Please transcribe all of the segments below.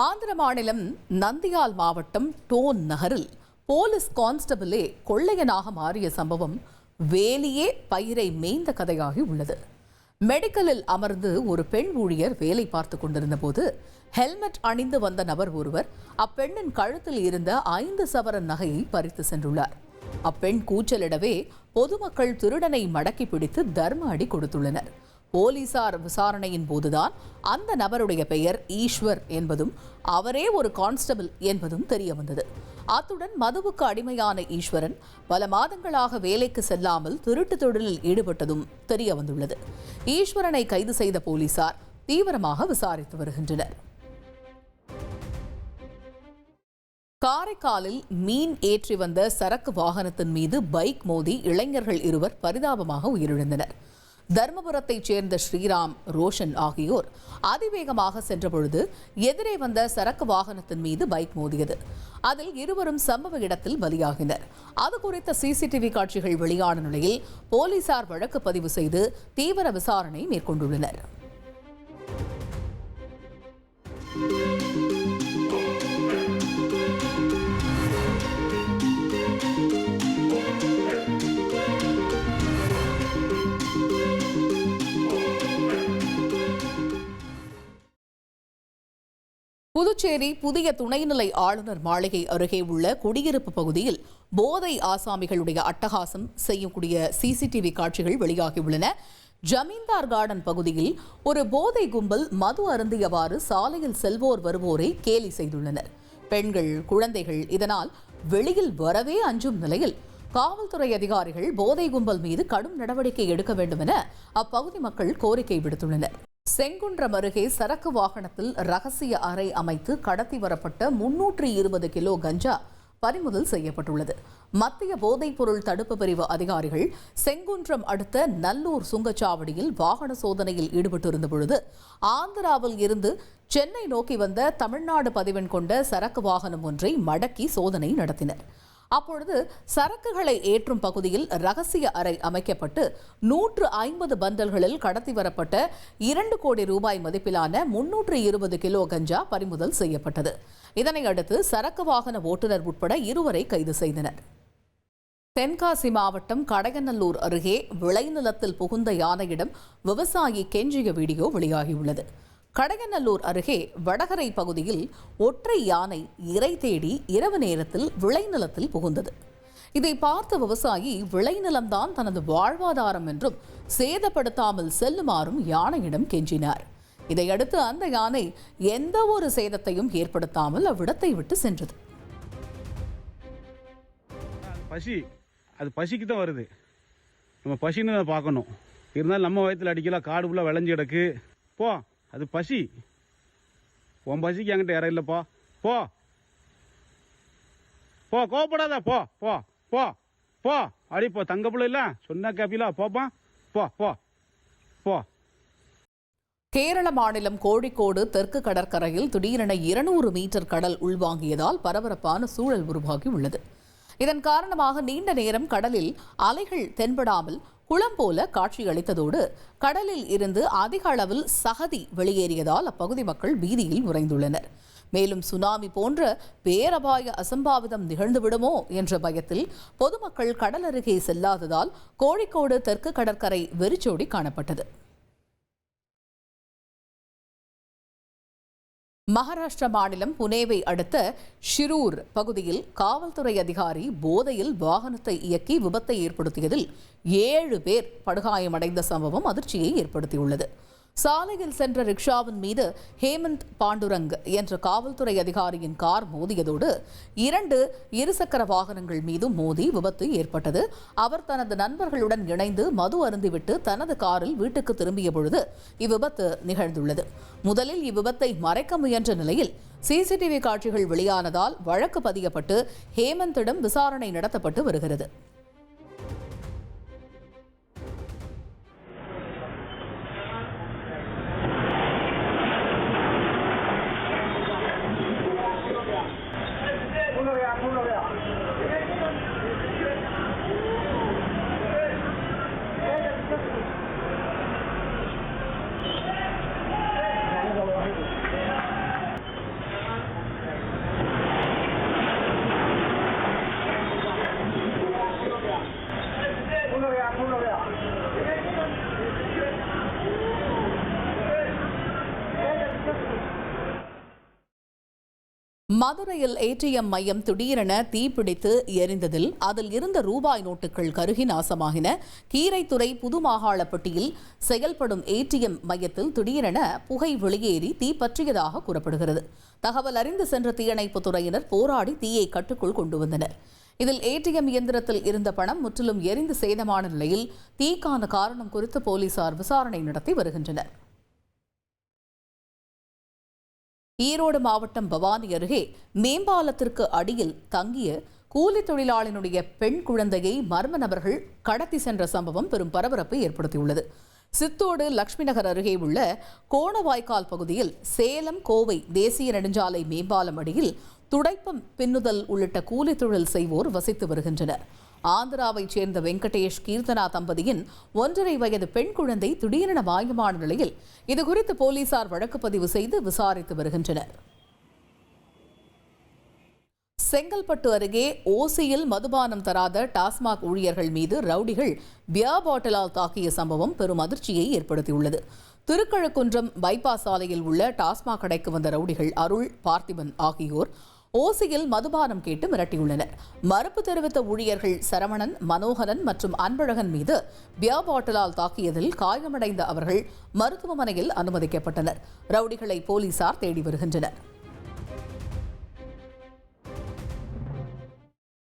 ஆந்திர மாநிலம் நந்தியால் மாவட்டம் டோன் நகரில் போலீஸ் கான்ஸ்டபிளே கொள்ளையனாக மாறிய சம்பவம் வேலியே பயிரை மேய்ந்த கதையாகி உள்ளது. மெடிக்கலில் அமர்ந்து ஒரு பெண் ஊழியர் வேலை பார்த்து கொண்டிருந்த போது ஹெல்மெட் அணிந்து வந்த நபர் ஒருவர் அப்பெண்ணின் கழுத்தில் இருந்த ஐந்து சவரன் நகையை பறித்து சென்றுள்ளார். அப்பெண் கூச்சலிடவே பொதுமக்கள் திருடனை மடக்கி பிடித்து தர்ம அடி கொடுத்துள்ளனர். போலீசார் விசாரணையின் போதுதான் அந்த நபருடைய பெயர் ஈஸ்வர் என்பதும் அவரே ஒரு கான்ஸ்டபிள் என்பதும் தெரிய வந்தது. அத்துடன் மதுவுக்கு அடிமையான ஈஸ்வரன் பல மாதங்களாக வேலைக்கு செல்லாமல் திருட்டு தொழிலில் ஈடுபட்டதும் தெரிய வந்துள்ளது. ஈஸ்வரனை கைது செய்த போலீசார் தீவிரமாக விசாரித்து வருகின்றனர். காரைக்காலில் மீன் ஏற்றி வந்த சரக்கு வாகனத்தின் மீது பைக் மோதி இளைஞர்கள் இருவர் பரிதாபமாக உயிரிழந்தனர். தர்மபுரத்தைச் சேர்ந்த ஸ்ரீராம் ரோஷன் ஆகியோர் அதிவேகமாக சென்றபொழுது எதிரே வந்த சரக்கு வாகனத்தின் மீது பைக் மோதியது. அதில் இருவரும் சம்பவ இடத்தில் பலியாகினர். அது குறித்த சிசிடிவி காட்சிகள் வெளியான நிலையில் போலீசார் வழக்கு பதிவு செய்து தீவிர விசாரணை மேற்கொண்டுள்ளனர். புதுச்சேரி புதிய துணைநிலை ஆளுநர் மாளிகை அருகே உள்ள குடியிருப்பு பகுதியில் போதை ஆசாமிகளுடைய அட்டகாசம் செய்யக்கூடிய சிசிடிவி காட்சிகள் வெளியாகியுள்ளன. ஜமீன்தார் கார்டன் பகுதியில் ஒரு போதை கும்பல் மது அருந்தியவாறு சாலையில் செல்வோர் வருவோரை கேலி செய்துள்ளனர். பெண்கள் குழந்தைகள் இதனால் வெளியில் வரவே அஞ்சும் நிலையில் காவல்துறை அதிகாரிகள் போதை கும்பல் மீது கடும் நடவடிக்கை எடுக்க வேண்டும் என அப்பகுதி மக்கள் கோரிக்கை விடுத்துள்ளனர். செங்குன்றம் அருகே சரக்கு வாகனத்தில் ரகசிய அறை அமைத்து கடத்தி வரப்பட்ட முன்னூற்றி இருபது கிலோ கஞ்சா பறிமுதல் செய்யப்பட்டுள்ளது. மத்திய போதைப்பொருள் தடுப்பு பிரிவு அதிகாரிகள் செங்குன்றம் அடுத்த நல்லூர் சுங்கச்சாவடியில் வாகன சோதனையில் ஈடுபட்டிருந்த பொழுது ஆந்திராவில் இருந்து சென்னை நோக்கி வந்த தமிழ்நாடு பதிவெண் கொண்ட சரக்கு வாகனம் ஒன்றை மடக்கி சோதனை நடத்தினர். அப்பொழுது சரக்குகளை ஏற்றும் பகுதியில் ரகசிய அறை அமைக்கப்பட்டு நூற்று ஐம்பது பந்தல்களில் கடத்தி வரப்பட்ட இரண்டு கோடி ரூபாய் மதிப்பிலான முன்னூற்று இருபது கிலோ கஞ்சா பறிமுதல் செய்யப்பட்டது. இதனையடுத்து சரக்கு வாகன ஓட்டுநர் உட்பட இருவரை கைது செய்தனர். தென்காசி மாவட்டம் கடையநல்லூர் அருகே விளைநிலத்தில் புகுந்த யானையிடம் விவசாயி கெஞ்சிய வீடியோ வெளியாகியுள்ளது. கடகநல்லூர் அருகே வடகரை பகுதியில் ஒற்றை யானை இறை தேடி இரவு நேரத்தில் விளைநிலத்தில் புகுந்தது. இதை பார்த்த விவசாயி விளைநிலம்தான் தனது வாழ்வாதாரம் என்றும் சேதப்படுத்தாமல் செல்லுமாறும் யானையிடம் கெஞ்சினார். இதையடுத்து அந்த யானை எந்த ஒரு சேதத்தையும் ஏற்படுத்தாமல் அவ்விடத்தை விட்டு சென்றது. பசி அது பசிக்கு தான் வருது. நம்ம பசின்னு பார்க்கணும். இருந்தாலும் நம்ம வயத்தில் அடிக்கலாம் காடு ஃபுல்லாக விளைஞ்சு கிடக்கு. போ. அது பசி. உன் பசிக்கு என்கிட்ட யாரும் இல்லைப்பா. போ. போ கோவப்படாத. போ போ போ போ. அடி போ தங்க பிள்ளை இல்ல. சொன்ன கேப்பிலா போப்பா. போ போ போ. கேரள மாநிலம் கோழிக்கோடு தெற்கு கடற்கரையில் திடீரென இருநூறு மீட்டர் கடல் உள்வாங்கியதால் பரபரப்பான சூழல் உருவாகி உள்ளது இதன் காரணமாக நீண்ட நேரம் கடலில் அலைகள் தென்படாமல் குளம் போல காட்சியளித்ததோடு கடலில் இருந்து அதிக அளவில் சகதி வெளியேறியதால் அப்பகுதி மக்கள் பீதியில் உறைந்துள்ளனர். மேலும் சுனாமி போன்ற பேரபாய அசம்பாவிதம் நிகழ்ந்துவிடுமோ என்ற பயத்தில் பொதுமக்கள் கடல் அருகே செல்லாததால் கோழிக்கோடு தெற்கு கடற்கரை வெறிச்சோடி காணப்பட்டது. மகாராஷ்டிர மாநிலம் புனேவை அடுத்த ஷிரூர் பகுதியில் காவல்துறை அதிகாரி போதையில் வாகனத்தை இயக்கி விபத்தை ஏற்படுத்தியதில் ஏழு பேர் படுகாயமடைந்த சம்பவம் அதிர்ச்சியை ஏற்படுத்தியுள்ளது. சாலையில் சென்ற ரிக்ஷாவின் மீது ஹேமந்த் பாண்டுரங் என்ற காவல்துறை அதிகாரியின் கார் மோதியதோடு இரண்டு இருசக்கர வாகனங்கள் மீதும் மோதி விபத்து ஏற்பட்டது. அவர் தனது நண்பர்களுடன் இணைந்து மது அருந்திவிட்டு தனது காரில் வீட்டுக்கு திரும்பிய பொழுது இவ்விபத்து நிகழ்ந்துள்ளது. முதலில் இவ்விபத்தை மறைக்க முயன்ற நிலையில் சிசிடிவி காட்சிகள் வெளியானதால் வழக்கு பதியப்பட்டு ஹேமந்திடம் விசாரணை நடத்தப்பட்டு வருகிறது. மதுரையில் ஏடிஎம் மையம் திடீரென தீப்பிடித்து எரிந்ததில் அதில் இருந்த ரூபாய் நோட்டுகள் கருகி நாசமாகின. கீரைத்துறை புதுமாகாளப்பட்டியில் செயல்படும் ஏடிஎம் மையத்தில் திடீரென புகை வெளியேறி தீ பற்றியதாக கூறப்படுகிறது. தகவல் அறிந்து சென்ற தீயணைப்புத் துறையினர் போராடி தீயை கட்டுக்குள் கொண்டு வந்தனர். இதில் ஏடிஎம் இயந்திரத்தில் இருந்த பணம் முற்றிலும் எரிந்து சேதமான நிலையில் தீக்கான காரணம் குறித்து போலீசார் விசாரணை நடத்தி வருகின்றனர். ஈரோடு மாவட்டம் பவானி அருகே மேம்பாலத்திற்கு அடியில் தங்கிய கூலி தொழிலாளினுடைய பெண் குழந்தையை மர்ம நபர்கள் கடத்தி சென்ற சம்பவம் பெரும் பரபரப்பை ஏற்படுத்தியுள்ளது. சித்தோடு லட்சுமி நகர் அருகே உள்ள கோணவாய்க்கால் பகுதியில் சேலம் கோவை தேசிய நெடுஞ்சாலை மேம்பாலம் அடியில் துடைப்பம் பின்னுதல் உள்ளிட்ட கூலி தொழில் செய்வோர் வசித்து வருகின்றனர். ஆந்திராவைச் சேர்ந்த வெங்கடேஷ் கீர்த்தனா தம்பதியின் ஒன்றரை வயது பெண் குழந்தை திடீரென மாயமான நிலையில் இதுகுறித்து போலீசார் வழக்கு பதிவு செய்து விசாரித்து வருகின்றனர். செங்கல்பட்டு அருகே ஓசியில் மதுபானம் தராத டாஸ்மாக் ஊழியர்கள் மீது ரவுடிகள் பியர் பாட்டிலால் தாக்கிய சம்பவம் பெரும் அதிர்ச்சியை ஏற்படுத்தியுள்ளது. திருக்கழுக்குன்றம் பைபாஸ் சாலையில் உள்ள டாஸ்மாக் கடைக்கு வந்த ரவுடிகள் அருள் பார்த்திபன் ஆகியோர் ஓசியில் மதுபானம் கேட்டு மிரட்டியுள்ளனர். மறுப்பு தெரிவித்த ஊழியர்கள் சரவணன் மனோகரன் மற்றும் அன்பழகன் மீது பியா பாட்டிலால் தாக்கியதில் காயமடைந்த அவர்கள் மருத்துவமனையில் அனுமதிக்கப்பட்டனர். ரவுடிகளை போலீசார் தேடி வருகின்றனர்.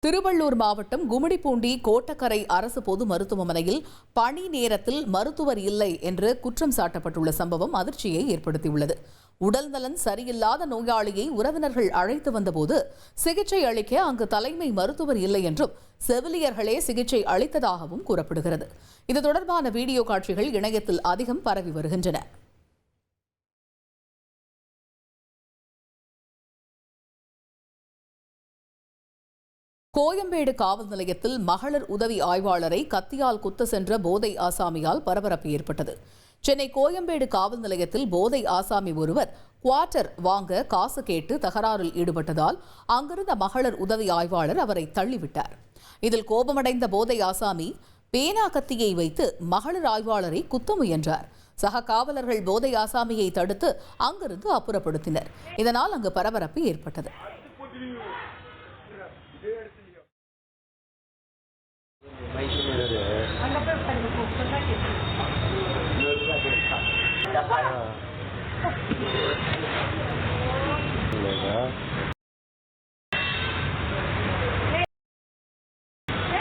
திருவள்ளூர் மாவட்டம் கும்மிடிப்பூண்டி கோட்டக்கரை அரசு பொது மருத்துவமனையில் பணி நேரத்தில் மருத்துவர் இல்லை என்று குற்றம் சாட்டப்பட்டுள்ள சம்பவம் அதிர்ச்சியை ஏற்படுத்தியுள்ளது. உடல்நலன் சரியில்லாத நோயாளியை உறவினர்கள் அழைத்து வந்தபோது சிகிச்சை அளிக்க அங்கு தலைமை மருத்துவர் இல்லை என்றும் செவிலியர்களே சிகிச்சை அளித்ததாகவும் கூறப்படுகிறது. இது தொடர்பான வீடியோ காட்சிகள் இணையத்தில் அதிகம் பரவி வருகின்றன. கோயம்பேடு காவல் நிலையத்தில் மகளிர் உதவி ஆய்வாளரை கத்தியால் குத்த சென்ற போதை ஆசாமியால் பரபரப்பு ஏற்பட்டது. சென்னை கோயம்பேடு காவல் நிலையத்தில் போதை ஆசாமி ஒருவர் குவார்ட்டர் வாங்க காசு கேட்டு தகராறில் ஈடுபட்டதால் அங்கிருந்த மகளிர் உதவி ஆய்வாளர் அவரை தள்ளிவிட்டார். இதில் கோபமடைந்த போதை ஆசாமி பேனா கத்தியை வைத்து மகளிர் ஆய்வாளரை குத்த முயன்றார். சக காவலர்கள் போதை ஆசாமியை தடுத்து அங்கிருந்து அப்புறப்படுத்தினர். இதனால் அங்கு பரபரப்பு ஏற்பட்டது.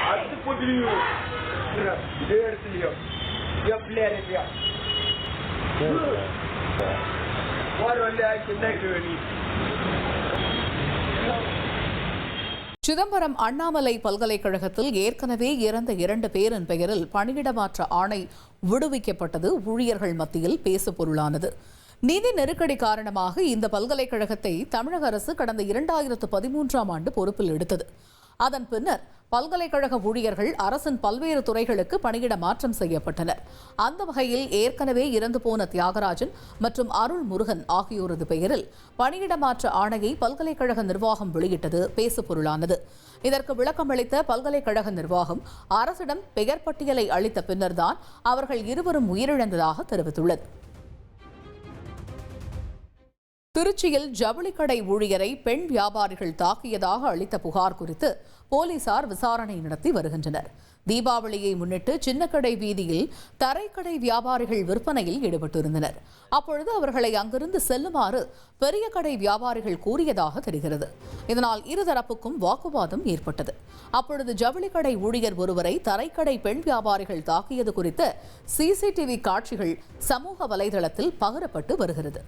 அது புதிரியும் இதே இடத்துலயும் என் பிள்ளையார் இல்லையா ஒரு வழியா சின்ன வேணி சிதம்பரம் அண்ணாமலை பல்கலைக்கழகத்தில் ஏற்கனவே இறந்த இரண்டு பேரின் பெயரில் பணியிட மாற்ற ஆணை விடுவிக்கப்பட்டது. ஊழியர்கள் மத்தியில் பேசுபொருளானது. நிதி நெருக்கடி காரணமாக இந்த பல்கலைக்கழகத்தை தமிழக அரசு கடந்த இரண்டாயிரத்து பதிமூன்றாம் ஆண்டு பொறுப்பில் எடுத்தது. அதன் பின்னர் பல்கலைக்கழக ஊழியர்கள் அரசின் பல்வேறு துறைகளுக்கு பணியிட மாற்றம் செய்யப்பட்டனர். அந்த வகையில் ஏற்கனவே இறந்து போன தியாகராஜன் மற்றும் அருள் முருகன் ஆகியோரது பெயரில் பணியிட மாற்ற ஆணையை பல்கலைக்கழக நிர்வாகம் வெளியிட்டது பேசுபொருளானது. இதற்கு விளக்கமளித்த பல்கலைக்கழக நிர்வாகம் அரசிடம் பெயர் பட்டியலை அளித்த பின்னர்தான் அவர்கள் இருவரும் உயிரிழந்ததாக தெரிவித்துள்ளது. திருச்சியில் ஜவுளிக்கடை ஊழியரை பெண் வியாபாரிகள் தாக்கியதாக அளித்த புகார் குறித்து போலீசார் விசாரணை நடத்தி வருகின்றனர். தீபாவளியை முன்னிட்டு சின்னக்கடை வீதியில் தரைக்கடை வியாபாரிகள் விற்பனையில் ஈடுபட்டிருந்தனர். அப்பொழுது அவர்களை அங்கிருந்து செல்லுமாறு பெரிய கடை வியாபாரிகள் கூறியதாக தெரிகிறது. இதனால் இருதரப்புக்கும் வாக்குவாதம் ஏற்பட்டது. அப்பொழுது ஜவுளிக்கடை ஊழியர் ஒருவரை தரைக்கடை பெண் வியாபாரிகள் தாக்கியது குறித்த சிசிடிவி காட்சிகள் சமூக வலைதளத்தில் பகிரப்பட்டு வருகிறது.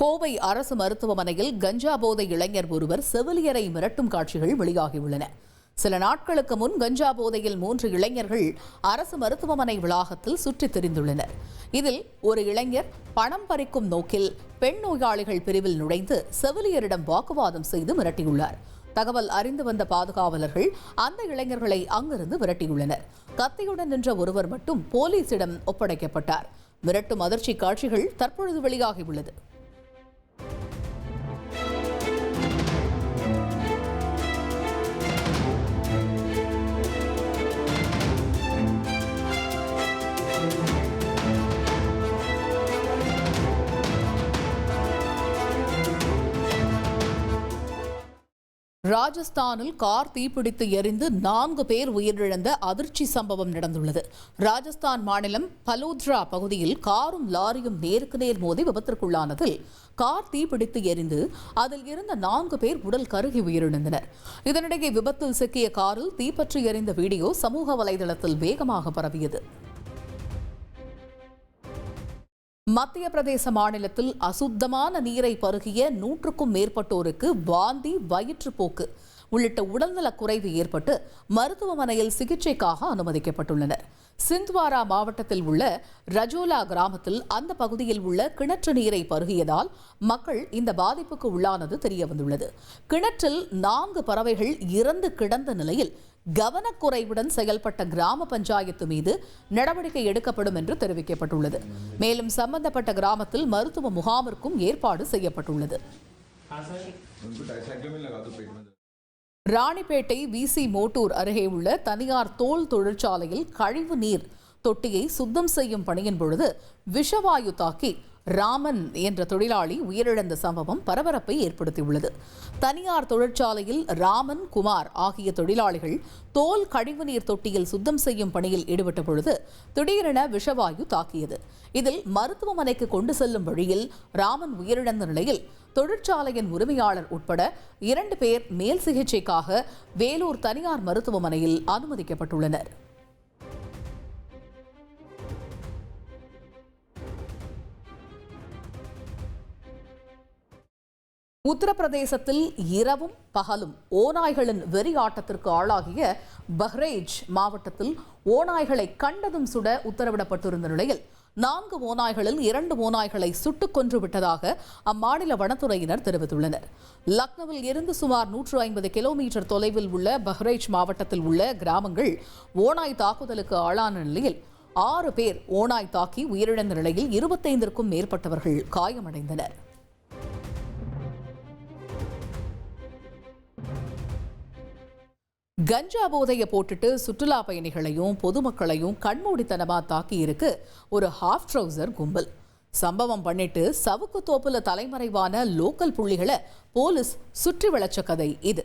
கோவை அரசு மருத்துவமனையில் கஞ்சா போதை இளைஞர் ஒருவர் செவிலியரை மிரட்டும் காட்சிகள் வெளியாகியுள்ளன. சில நாட்களுக்கு முன் கஞ்சா போதையில் மூன்று இளைஞர்கள் அரசு மருத்துவமனை வளாகத்தில் சுற்றித் திரிந்துள்ளனர். இதில் ஒரு இளைஞர் பணம் பறிக்கும் நோக்கில் பெண் நோயாளிகள் பிரிவில் நுழைந்து செவிலியரிடம் வாக்குவாதம் செய்து மிரட்டியுள்ளார். தகவல் அறிந்து வந்த பாதுகாவலர்கள் அந்த இளைஞர்களை அங்கிருந்து விரட்டியுள்ளனர். கத்தியுடன் நின்ற ஒருவர் மட்டும் போலீசிடம் ஒப்படைக்கப்பட்டார். மிரட்டும் அதிர்ச்சி காட்சிகள் தற்பொழுது வெளியாகியுள்ளது. ராஜஸ்தானில் கார் தீப்பிடித்து எரிந்து நான்கு பேர் உயிரிழந்த அதிர்ச்சி சம்பவம் நடந்துள்ளது. ராஜஸ்தான் மாநிலம் பலோத்ரா பகுதியில் காரும் லாரியும் நேருக்கு நேர் மோதி விபத்திற்குள்ளானதில் கார் தீப்பிடித்து எரிந்து அதில் இருந்த நான்கு பேர் உடல் கருகி உயிரிழந்தனர். இதனிடையே விபத்தில் சிக்கிய காரில் தீப்பற்றி எரிந்த வீடியோ சமூக வலைதளத்தில் வேகமாக பரவியது. மத்திய பிரதேச மாநிலத்தில் அசுத்தமான நீரை பருகிய நூற்றுக்கும் மேற்பட்டோருக்கு வாந்தி வயிற்றுப்போக்கு உள்ளிட்ட உடல்நலக் குறைவு ஏற்பட்டு மருத்துவமனையில் சிகிச்சைக்காக அனுமதிக்கப்பட்டுள்ளனர். சிந்த்வாரா மாவட்டத்தில் உள்ள ரஜோலா கிராமத்தில் அந்த பகுதியில் உள்ள கிணற்று நீரை பருகியதால் மக்கள் இந்த பாதிப்புக்கு உள்ளானது தெரியவந்துள்ளது. கிணற்றில் நான்கு பறவைகள் இறந்து கிடந்த நிலையில் கவனக்குறைவுடன் செயல்பட்ட கிராம பஞ்சாயத்து மீது நடவடிக்கை எடுக்கப்படும் என்று தெரிவிக்கப்பட்டுள்ளது. மேலும் சம்பந்தப்பட்ட கிராமத்தில் மருத்துவ முகாமிற்கும் ஏற்பாடு செய்யப்பட்டுள்ளது. ராணிப்பேட்டை விசி மோட்டூர் அருகே உள்ள தனியார் தோல் தொழிற்சாலையில் கழிவு நீர் தொட்டியை சுத்தம் செய்யும் பணியின் பொழுது விஷவாயு தாக்கி ராமன் என்ற தொழிலாளி உயிரிழந்த சம்பவம் பரபரப்பை ஏற்படுத்தியுள்ளது. தனியார் தொழிற்சாலையில் ராமன் குமார் ஆகிய தொழிலாளிகள் தோல் கழிவுநீர் தொட்டியில் சுத்தம் செய்யும் பணியில் ஈடுபட்ட பொழுது திடீரென விஷவாயு தாக்கியது. இதில் மருத்துவமனைக்கு கொண்டு செல்லும் வழியில் ராமன் உயிரிழந்த நிலையில் தொழிற்சாலையின் உரிமையாளர் உட்பட இரண்டு பேர் மேல் சிகிச்சைக்காக வேலூர் தனியார் மருத்துவமனையில் அனுமதிக்கப்பட்டுள்ளனர். உத்தரப்பிரதேசத்தில் இரவும் பகலும் ஓநாய்களின் வெறி ஆட்டத்திற்கு ஆளாகிய பஹ்ரேஜ் மாவட்டத்தில் ஓநாய்களை கண்டதும் சுட உத்தரவிடப்பட்டிருந்த நிலையில் நான்கு ஓநாய்களில் இரண்டு ஓநாய்களை சுட்டுக் கொன்று விட்டதாக அம்மாநில வனத்துறையினர் தெரிவித்துள்ளனர். லக்னோவில் இருந்து சுமார் நூற்று ஐம்பது கிலோமீட்டர் தொலைவில் உள்ள பஹ்ரேஜ் மாவட்டத்தில் உள்ள கிராமங்கள் ஓநாய் தாக்குதலுக்கு ஆளான நிலையில் ஆறு பேர் ஓநாய் தாக்கி உயிரிழந்த நிலையில் இருபத்தைந்திற்கும் மேற்பட்டவர்கள் காயமடைந்தனர். கஞ்சா போதையை போட்டுட்டு சுற்றுலா பயணிகளையும் பொதுமக்களையும் கண்மூடித்தனமா தாக்கி இருக்கு ஒரு ஹாஃப் ட்ரௌசர் கும்பல். சம்பவம் பண்ணிட்டு சவுக்கு தோப்புல தலைமறைவான லோக்கல் புள்ளிகளை போலீஸ் சுற்றி வளைச்ச கதை இது.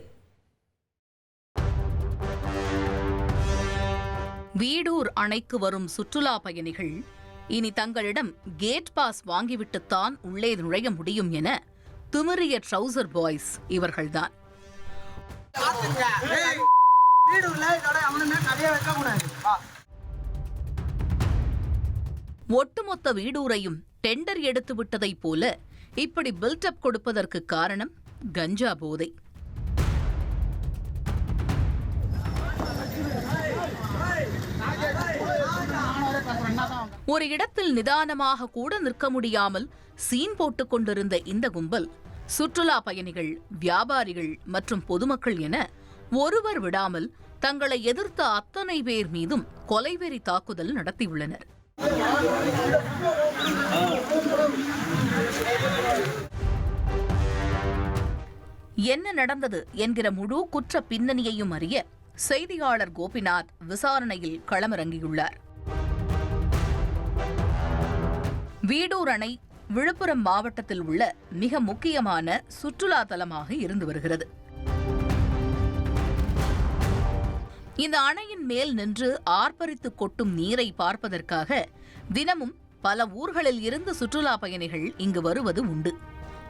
வீடூர் அணைக்கு வரும் சுற்றுலா பயணிகள் இனி தங்களிடம் கேட் பாஸ் வாங்கிவிட்டுத்தான் உள்ளே நுழைய முடியும் என திமிரிய ட்ரௌசர் பாய்ஸ் இவர்கள்தான். வீடு உள்ள அவனுமே கதையை வைக்க ஒட்டுமொத்த வீடூரையும் டெண்டர் எடுத்து விட்டதைப் போல இப்படி பில்டப் கொடுப்பதற்கு காரணம் கஞ்சா போதை. ஒரு இடத்தில் நிதானமாக கூட நிற்க முடியாமல் சீன் போட்டுக் கொண்டிருந்த இந்த கும்பல் சுற்றுலா பயணிகள் வியாபாரிகள் மற்றும் பொதுமக்கள் என ஒருவர் விடாமல் தங்களை எதிர்த்த அத்தனை பேர் மீதும் கொலைவெறி தாக்குதல் நடத்தியுள்ளனர். என்ன நடந்தது என்கிற முழு குற்ற பின்னணியையும் அறிய செய்தியாளர் கோபிநாத் விசாரணையில் களமிறங்கியுள்ளார். வீடூர் அணை விழுப்புரம் மாவட்டத்தில் உள்ள மிக முக்கியமான சுற்றுலா தலமாக இருந்து வருகிறது. இந்த அணையின் மேல் நின்று ஆர்ப்பரித்து கொட்டும் நீரை பார்ப்பதற்காக தினமும் பல ஊர்களில் இருந்து சுற்றுலா பயணிகள் இங்கு வருவது உண்டு.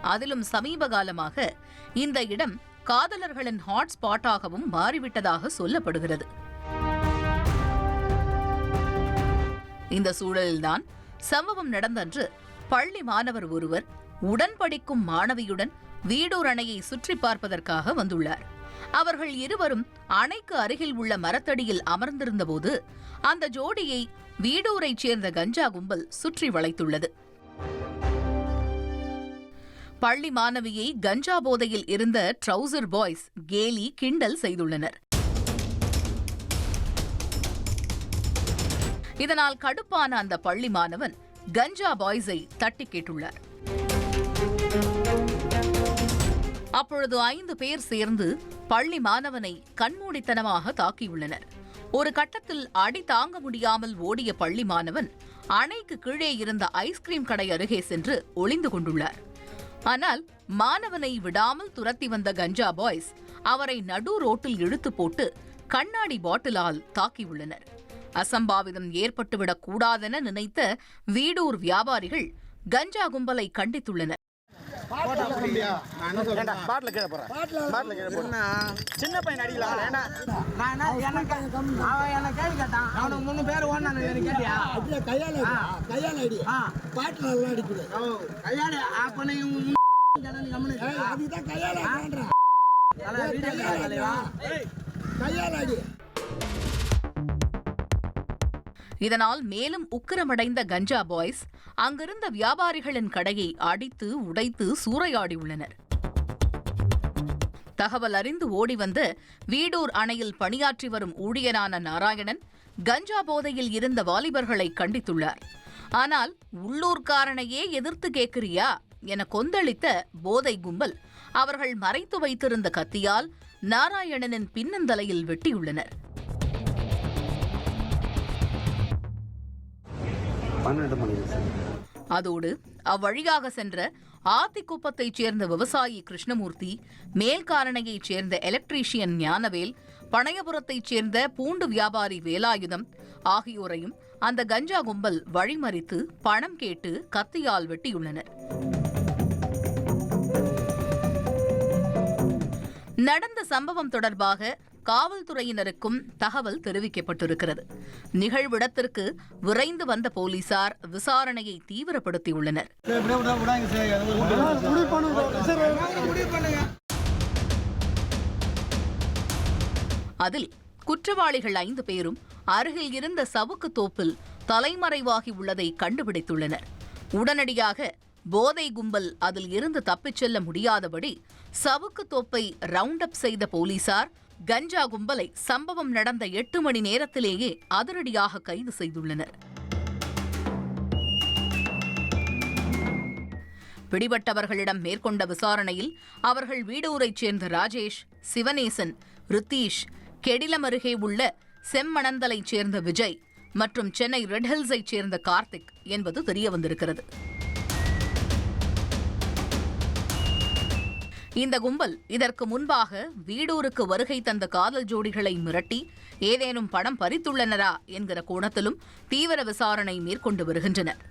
அதிலும் சமீப காலமாக இந்த இடம் காதலர்களின் ஹாட்ஸ்பாட்டாகவும் மாறிவிட்டதாக சொல்லப்படுகிறது. இந்த சூழலில்தான் சம்பவம் நடந்தன்று பள்ளி மாணவர் ஒருவர் உடன் படிக்கும் மாணவியுடன் வீடூர் அணையை சுற்றி பார்ப்பதற்காக வந்துள்ளார். அவர்கள் இருவரும் அணைக்கு அருகில் உள்ள மரத்தடியில் அமர்ந்திருந்தபோது அந்த ஜோடியை வீடூரைச் சேர்ந்த கஞ்சா கும்பல் சுற்றி வளைத்துள்ளது. பள்ளி மாணவியை கஞ்சா போதையில் இருந்த ட்ரவுசர் பாய்ஸ் கேலி கிண்டல் செய்துள்ளனர். இதனால் கடுப்பான அந்த பள்ளி மாணவன் கஞ்சா பாய்ஸை தட்டி கேட்டுள்ளார். அப்பொழுது ஐந்து பேர் சேர்ந்து பள்ளி மாணவனை கண்மூடித்தனமாக தாக்கியுள்ளனர். ஒரு கட்டத்தில் அடி தாங்க முடியாமல் ஓடிய பள்ளி மாணவன் அணைக்கு கீழே இருந்த ஐஸ்கிரீம் கடை அருகே சென்று ஒளிந்து கொண்டுள்ளார். ஆனால் மாணவனை விடாமல் துரத்தி வந்த கஞ்சா பாய்ஸ் அவரை நடு ரோட்டில் இழுத்து போட்டு கண்ணாடி பாட்டிலால் தாக்கியுள்ளனர். அசம்பாவிதம் ஏற்பட்டுவிடக் கூடாதென நினைத்த வீடூர் வியாபாரிகள் கஞ்சா கும்பலை கண்டித்துள்ளனர். சின்ன பையன் அடிக்கலாம் ஏன்னா நான் எனக்கு அவன் என்ன கேள்வி கேட்டான்? அவனுக்கு மூணு பேர் ஓடினானு கேட்டியா? அப்படியே கையால. கையால அடி. பாட்டில் எல்லாம் அடிக்குது ஓ கையாடு அப்ப நீ கம்முனு ஏய், அதுதான் கையால கையால அடி. இதனால் மேலும் உக்கிரமடைந்த கஞ்சா பாய்ஸ் அங்கிருந்த வியாபாரிகளின் கடையை அடித்து உடைத்து சூறையாடியுள்ளனர். தகவல் அறிந்து ஓடிவந்து வீடூர் அணையில் பணியாற்றி வரும் ஊழியரான நாராயணன் கஞ்சா போதையில் இருந்த வாலிபர்களை கண்டித்துள்ளார். ஆனால் உள்ளூர்காரனையே எதிர்த்து கேட்கிறியா? என கொந்தளித்த போதை கும்பல் அவர்கள் மறைத்து வைத்திருந்த கத்தியால் நாராயணனின் பின்னந்தலையில் வெட்டியுள்ளனர். பன்னெண்டு மணி அதோடு அவ்வழியாக சென்ற ஆத்திக்குப்பத்தைச் சேர்ந்த விவசாயி கிருஷ்ணமூர்த்தி மேல்காரணையைச் சேர்ந்த எலக்ட்ரீஷியன் ஞானவேல் பணையபுரத்தைச் சேர்ந்த பூண்டு வியாபாரி வேலாயுதம் ஆகியோரையும் அந்த கஞ்சா கும்பல் வழிமறித்து பணம் கேட்டு கத்தியால் வெட்டியுள்ளனர். நடந்த சம்பவம் தொடர்பாக காவல்துறையினருக்கும் தகவல் தெரிவிக்கப்பட்டிருக்கிறது. நிகழ்விடத்திற்கு விரைந்து வந்த போலீசார் விசாரணையை தீவிரப்படுத்தியுள்ளனர். அதில் குற்றவாளிகள் ஐந்து பேரும் அருகில் இருந்த சவுக்கு தோப்பில் தலைமறைவாகி உள்ளதை கண்டுபிடித்துள்ளனர். உடனடியாக போதை கும்பல் அதில் இருந்து தப்பிச் செல்ல முடியாதபடி சவுக்கு தோப்பை ரவுண்ட் அப் செய்த போலீசார் கஞ்சா கும்பலை சம்பவம் நடந்த எட்டு மணி நேரத்திலேயே அதிரடியாக கைது செய்துள்ளனர். பிடிபட்டவர்களிடம் மேற்கொண்ட விசாரணையில் அவர்கள் வீடூரைச் சேர்ந்த ராஜேஷ் சிவனேசன் ரித்தீஷ் கெடிலம் அருகே உள்ள செம்மணந்தலைச் சேர்ந்த விஜய் மற்றும் சென்னை ரெட்ஹில்ஸைச் சேர்ந்த கார்த்திக் என்பது தெரியவந்திருக்கிறது. இந்த கும்பல் இதற்கு முன்பாக வீடூருக்கு வருகை தந்த காதல் ஜோடிகளை மிரட்டி ஏதேனும் பணம் பறித்துள்ளனரா என்கிற கோணத்திலும் தீவிர விசாரணை மேற்கொண்டு வருகின்றனர்.